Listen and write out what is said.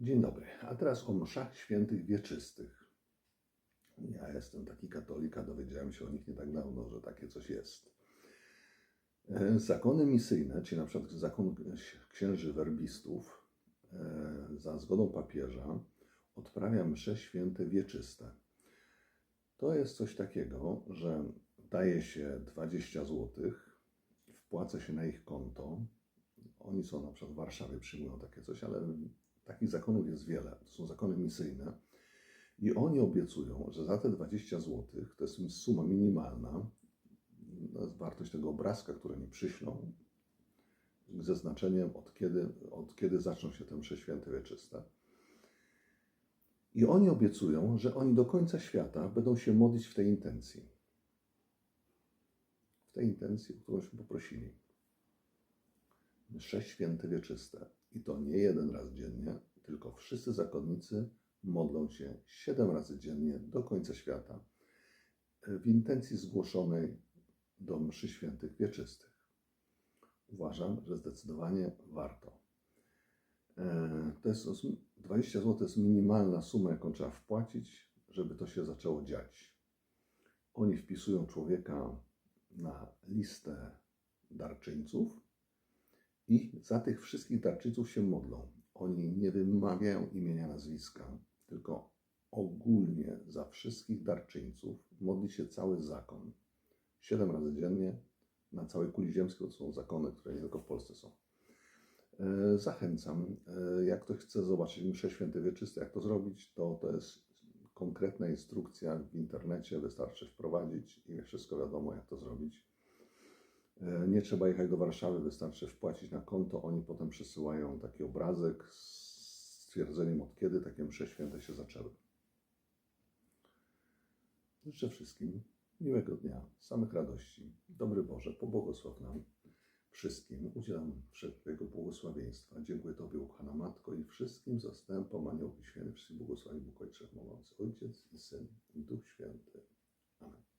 Dzień dobry. A teraz o mszach świętych wieczystych. Ja jestem taki katolik, a dowiedziałem się o nich nie tak dawno, że takie coś jest. E, Zakony misyjne, czyli na przykład zakon księży werbistów, e, za zgodą papieża odprawia msze święte wieczyste. To jest coś takiego, że daje się 20 zł, wpłaca się na ich konto. Oni są na przykład w Warszawie, przyjmują takie coś, ale takich zakonów jest wiele. To są zakony misyjne. I oni obiecują, że za te 20 zł, to jest suma minimalna, to jest wartość tego obrazka, który oni przyślą, ze znaczeniem od kiedy, od kiedy zaczną się te msze święte wieczyste. I oni obiecują, że oni do końca świata będą się modlić w tej intencji. W tej intencji, o którąśmy poprosili. Msze święte wieczyste. I to nie jeden raz dziennie, tylko wszyscy zakonnicy modlą się siedem razy dziennie do końca świata w intencji zgłoszonej do mszy świętych wieczystych. Uważam, że zdecydowanie warto. E, To jest 20 zł to jest minimalna suma, jaką trzeba wpłacić, żeby to się zaczęło dziać. Oni wpisują człowieka na listę darczyńców i za tych wszystkich darczyńców się modlą. Oni nie wymawiają imienia, nazwiska, tylko ogólnie za wszystkich darczyńców modli się cały zakon. Siedem razy dziennie na całej kuli ziemskiej to są zakony, które nie tylko w Polsce są. E, Zachęcam, e, jak ktoś chce zobaczyć msze święte wieczyste, jak to zrobić, to to jest konkretna instrukcja w internecie, wystarczy wprowadzić i wszystko wiadomo, jak to zrobić. E, Nie trzeba jechać do Warszawy, wystarczy wpłacić na konto. Oni potem przysyłają taki obrazek z stwierdzeniem, od kiedy takie msze święte się zaczęły. Życzę wszystkim miłego dnia, samych radości. Dobry Boże, pobłogosław nam wszystkim. Udzielam wszelkiego błogosławieństwa. Dziękuję Tobie, ukochana Matko, i wszystkim zastępom aniołów świętych, wszystkich błogosławi Bóg Ojcze Ojciec i Syn i Duch Święty. Amen.